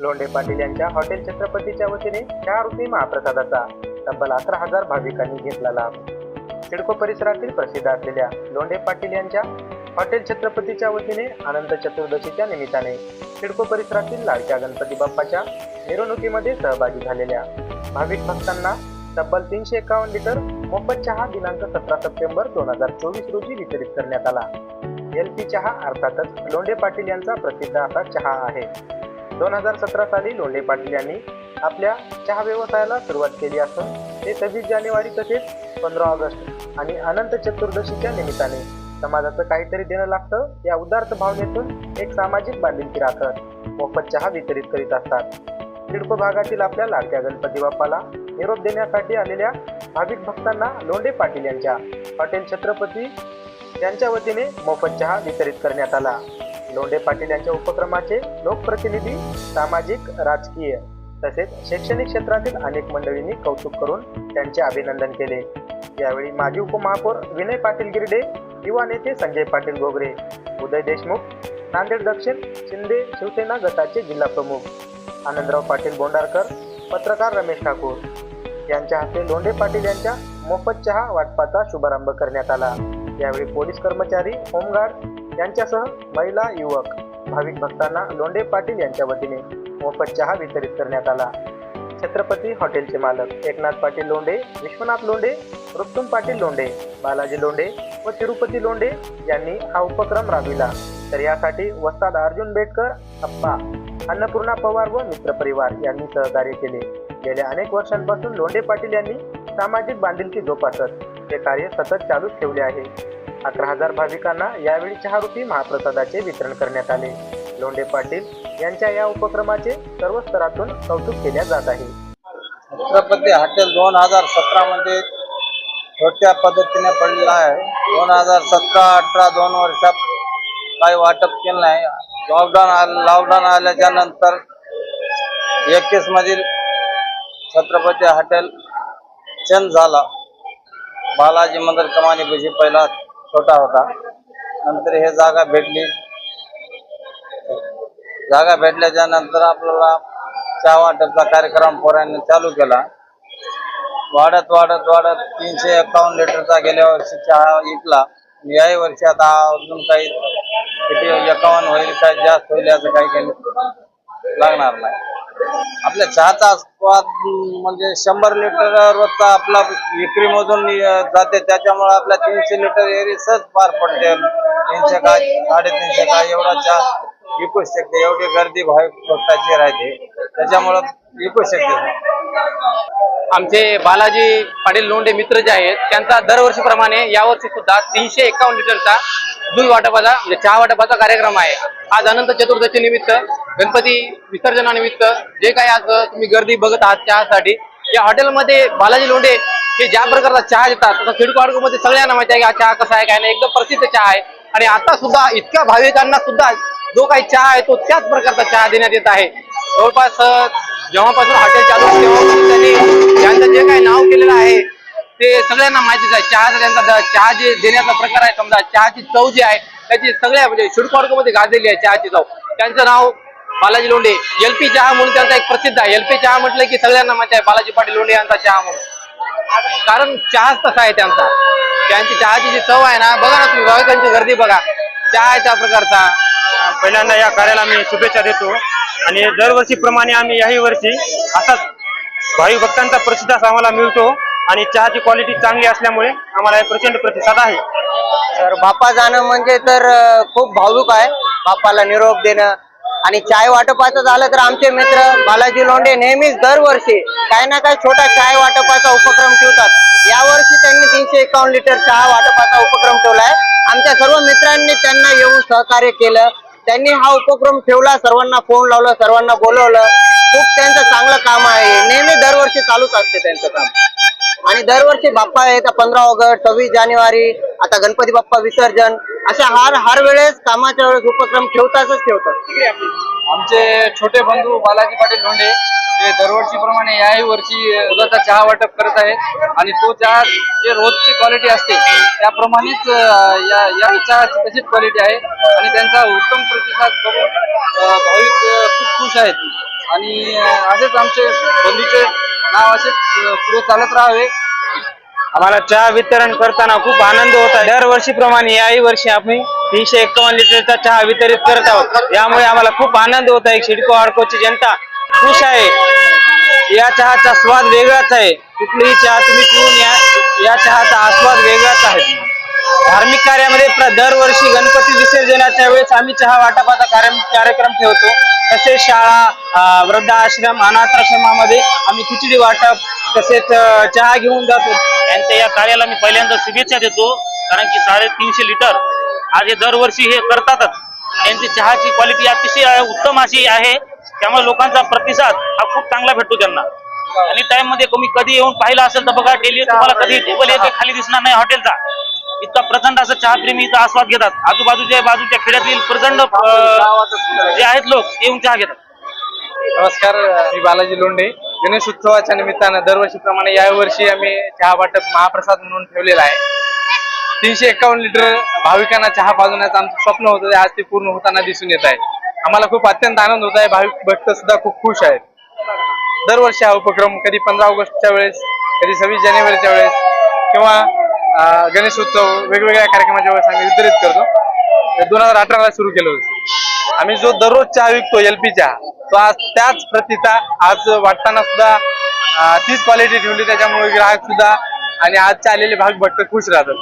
लोंढे पाटील यांच्या हॉटेल छत्रपतीच्या वतीने चहा रुपये महाप्रसादाचा तब्बल अकरा हजार भाविकांनी घेतला लाभ. सिडको परिसरातील प्रसिद्ध असलेल्या लोंढे पाटील यांच्या हॉटेल छत्रपतीच्या वतीने अनंत चतुर्दशीच्या निमित्ताने सिडको परिसरातील लाडक्या गणपती बाप्पाच्या मिरवणुकीमध्ये सहभागी झालेल्या भाविक भक्तांना तब्बल तीनशे एकावन्न लिटर मोफत चहा दिनांक सतरा सप्टेंबर दोन हजार चोवीस रोजी वितरित करण्यात आला. एल पी चहा अर्थातच लोंढे पाटील यांचा प्रसिद्ध असा चहा आहे. दोन हजार सतरा साली लोंढे पाटील यांनी आपल्या चहा व्यवसायाला सुरुवात केली असून ते सव्वीस जानेवारी तसेच पंधरा ऑगस्ट आणि अनंत चतुर्दशीच्या निमित्ताने समाजाचं काहीतरी देणं लागतं या उदार्थ भावनेतून एक सामाजिक बांधिलकी राखत मोफत चहा वितरित करीत असतात. सिडको भागातील आपल्या लाडक्या गणपती बाप्पाला निरोप देण्यासाठी आलेल्या भाविक भक्तांना लोंढे पाटील यांच्या हॉटेल छत्रपती यांच्या वतीने मोफत चहा वितरित करण्यात आला. लोंढे पाटील यांच्या उपक्रमाचे लोकप्रतिनिधी सामाजिक राजकीय तसेच शैक्षणिक क्षेत्रातील अनेक मंडळींनी कौतुक करून त्यांचे अभिनंदन केले. यावेळी माजी उपमहापौर विनय पाटील गिरडे युवा नेते संजय पाटील गोगरे उदय देशमुख नांदेड दक्षिण शिंदे शिवसेना गटाचे जिल्हा प्रमुख आनंदराव पाटील बोंडारकर पत्रकार रमेश ठाकूर. यांच्या हस्ते लोंढे पाटील यांच्या मोफत चहा वाटपाचा शुभारंभ करण्यात आला. यावेळी पोलीस कर्मचारी होमगार्ड यांच्यासह महिला युवक भाविक भक्तांना लोंढे पाटील यांच्या वतीने मोफत चहा वितरित करण्यात आला. छत्रपती हॉटेलचे मालक एकनाथ पाटील लोंढे विश्वनाथ लोंढे रुक्तुम पाटील लोंढे बालाजी लोंढे व तिरुपती लोंढे यांनी हा उपक्रम राबविला. तर यासाठी वस्ताद अर्जुन बेटकर अप्पा अन्नपूर्णा पवार व मित्रपरिवार यांनी सहकार्य केले. गेल्या अनेक वर्षांपासून लोंढे पाटील यांनी सामाजिक बांधिलकी जोपासत हे कार्य सतत चालूच ठेवले आहे. अकरा हजार भाविकांना यावेळी चहारुपी महाप्रसादाचे वितरण करण्यात आले. लोंढे पाटील यांच्या या उपक्रमाचे सर्व स्तरातून कौतुक केले जात आहे. छत्रपती हॉटेल दोन हजार सतरा मध्ये छोट्या पद्धतीने पडलेला आहे. दोन हजार सतरा अठरा दोन वर्षात काही वाटप केलं नाही. लॉकडाऊन आलं लॉकडाऊन आल्याच्यानंतर एकवीस मधील छत्रपती हॉटेल चेंज झाला. बालाजी मंदिर कमानी बुजी पहिला छोटा होता. नंतर हे जागा भेटली. जागा भेटल्याच्या नंतर आपल्याला चहा वाटपचा कार्यक्रम पोरांनी चालू केला. वाढत वाढत वाढत तीनशे एकावन्न लिटरचा गेल्या वर्षी चहा विकला. याही वर्षी आता अजून काही किती एकावन्न होईल काय जास्त होईल याचं काही काही लागणार नाही. आपल्या चहाचा म्हणजे शंभर लिटर रोजचा आपला विक्रीमधून मधून जाते. त्याच्यामुळे आपल्या तीनशे लिटर एरी सहज पार पडते. तीनशे काय साडेतीनशे काय एवढा चहा विकू शकते एवढी गर्दी भाविक भक्ताची राहते. त्याच्यामुळं विकू शकते आमचे बालाजी पाटील लोंढे मित्र जे आहेत त्यांचा दरवर्षीप्रमाणे यावर्षी सुद्धा तीनशे एकावन्न लिटरचा दूध वाटपाचा म्हणजे चहा वाटपाचा कार्यक्रम आहे. आज अनंत चतुर्दशी निमित्त गणपती विसर्जनानिमित्त जे काही आज तुम्ही गर्दी बघत आहात चहासाठी या हॉटेलमध्ये बालाजी लोंढे हे ज्या प्रकारचा चहा देतात तसं सिडको मध्ये सगळ्यांना माहिती आहे की हा चहा कसा आहे काय नाही एकदम प्रसिद्ध चहा आहे. आणि आता सुद्धा इतक्या भाविकांना सुद्धा जो काही चहा आहे तो त्याच प्रकारचा चहा देण्यात येत आहे. जवळपास जेव्हापासून हॉटेल चालू तेव्हापासून त्यांनी त्यांचं जे काही नाव केलेलं आहे ते सगळ्यांना माहितीच आहे. चहाचा त्यांचा चहा जे देण्याचा प्रकार आहे. समजा चहाची चव जी आहे त्याची सगळ्या म्हणजे मध्ये गाजलेली आहे चहाची चव. त्यांचं नाव बालाजी लोंढे. एलपी चहा म्हणून त्यांचा एक प्रसिद्ध आहे. एल पी चहा म्हटलं की सगळ्यांना माहिती आहे बालाजी पाटील लोंढे यांचा चहा म्हणून. कारण चहाच तसा आहे त्यांचा. त्यांची चहाची जी चव आहे ना बघा ना तुम्ही भाविकांची गर्दी बघा. चहा आहे त्या प्रकारचा. पहिल्यांदा या कार्याला मी शुभेच्छा देतो. आणि दरवर्षीप्रमाणे आम्ही याही वर्षी असाच भाविक भक्तांचा प्रतिसाद आम्हाला मिळतो. आणि चहाची क्वालिटी चांगली असल्यामुळे आम्हाला हे प्रचंड प्रतिसाद आहे. तर बाप्पा जाणं म्हणजे तर खूप भावुक आहे बाप्पाला निरोप देणं. आणि चाय वाटपाचं झालं तर आमचे मित्र बालाजी लोंडे नेहमीच दरवर्षी काही ना काही छोटा चाय वाटपाचा उपक्रम ठेवतात. यावर्षी त्यांनी तीनशे एकावन्न लिटर चहा वाटपाचा उपक्रम ठेवलाय आमच्या सर्व मित्रांनी त्यांना येऊन सहकार्य केलं. त्यांनी हा उपक्रम ठेवला सर्वांना फोन लावला सर्वांना बोलवलं. खूप त्यांचं चांगलं काम आहे. नेहमी दरवर्षी चालूच असते त्यांचं काम. आणि दरवर्षी बाप्पा येतात पंधरा ऑगस्ट सव्वीस जानेवारी आता गणपती बाप्पा विसर्जन अशा हर हर वेळेस कामाच्या वेळेस उपक्रम ठेवतातच ठेवतात. आमचे छोटे बंधू बालाजी पाटील लोंढे ते दरवर्षीप्रमाणे याही वर्षी दुधाचा चहा वाटप करत आहेत आणि तो चहा जे रोजची क्वालिटी असते त्याप्रमाणेच या या चहाची तशीच क्वालिटी आहे. आणि त्यांचा उत्तम प्रतिसाद बघून भाविक खूप खुश आहेत. आणि असेच आमचे बंधूचे नाव असेच पुढे चालत राहावे. आम्हाला चहा वितरण करताना खूप आनंद होत आहे. दरवर्षीप्रमाणे याही वर्षी आम्ही तीनशे एक्कावन्न लिटरचा चहा वितरित करत आहोत. यामुळे आम्हाला खूप आनंद होत आहे. शिडको आडकोची जनता खुश आहे. या चहाचा स्वाद वेगळाच आहे. कुठलीही चहा तुम्ही पिऊन या. या चहाचा आस्वाद वेगळाच आहे. धार्मिक कार्यामध्ये दरवर्षी गणपती विसर्जनाच्या वेळेस आम्ही चहा वाटपाचा कार्य- कार्यक्रम ठेवतो. तसेच शाळा वृद्धाश्रम अनाथाश्रमामध्ये आम्ही खिचडी वाटप तसेच चहा घेऊन जातो. यांच्या या कार्याला मी पहिल्यांदा शुभेच्छा देतो कारण की साडेतीनशे लिटर आज हे दरवर्षी हे करतातच. यांची चहाची क्वालिटी अतिशय उत्तम अशी आहे. त्यामुळे लोकांचा प्रतिसाद हा खूप चांगला भेटतो त्यांना. आणि टाइममध्ये तुम्ही कधी येऊन पाहिलं असेल तर बघा डेली तुम्हाला कधी टेबल येते खाली दिसणार नाही हॉटेलचा. इतका प्रचंड असं चहाप्रेमी इथं आस्वाद घेतात. आजूबाजूच्या बाजूच्या खेड्यातील प्रचंड जे आहेत लोक येऊन चहा घेतात. नमस्कार मी बालाजी लोंढे. गणेश उत्सवाच्या निमित्तानं दरवर्षीप्रमाणे यावर्षी आम्ही चहा वाटप महाप्रसाद म्हणून ठेवलेला आहे. तीनशे एकावन्न लिटर भाविकांना चहा पाजवण्याचं आमचं स्वप्न होतं आज ते पूर्ण होताना दिसून येत आहे. आम्हाला खूप अत्यंत आनंद होत आहे. भाविक भक्त सुद्धा खूप खुश आहेत. दरवर्षी हा उपक्रम कधी पंधरा ऑगस्टच्या वेळेस कधी सव्वीस जानेवारीच्या वेळेस किंवा गणेश उत्सव वेगवेगळ्या कार्यक्रमाच्या वेळेस आम्ही वितरित करतो. दोन हजार अठराला सुरू केलं होतं. आम्ही जो दररोज चहा विकतो एलपी चहा तो आज त्याच प्रतीचा आज वाटताना सुद्धा तीच क्वालिटी ठेवली. त्याच्यामुळे ग्राहक सुद्धा आणि आजचे आलेले भाग भक्त खुश राहतात.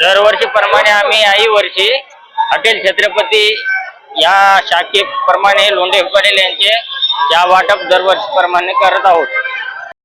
दरवर्षीप्रमाणे आम्ही याही वर्षी हॉटेल छत्रपती या शाखेप्रमाणे लोंढे पाटील यांचे या वाटप दरवर्षीप्रमाणे करत आहोत.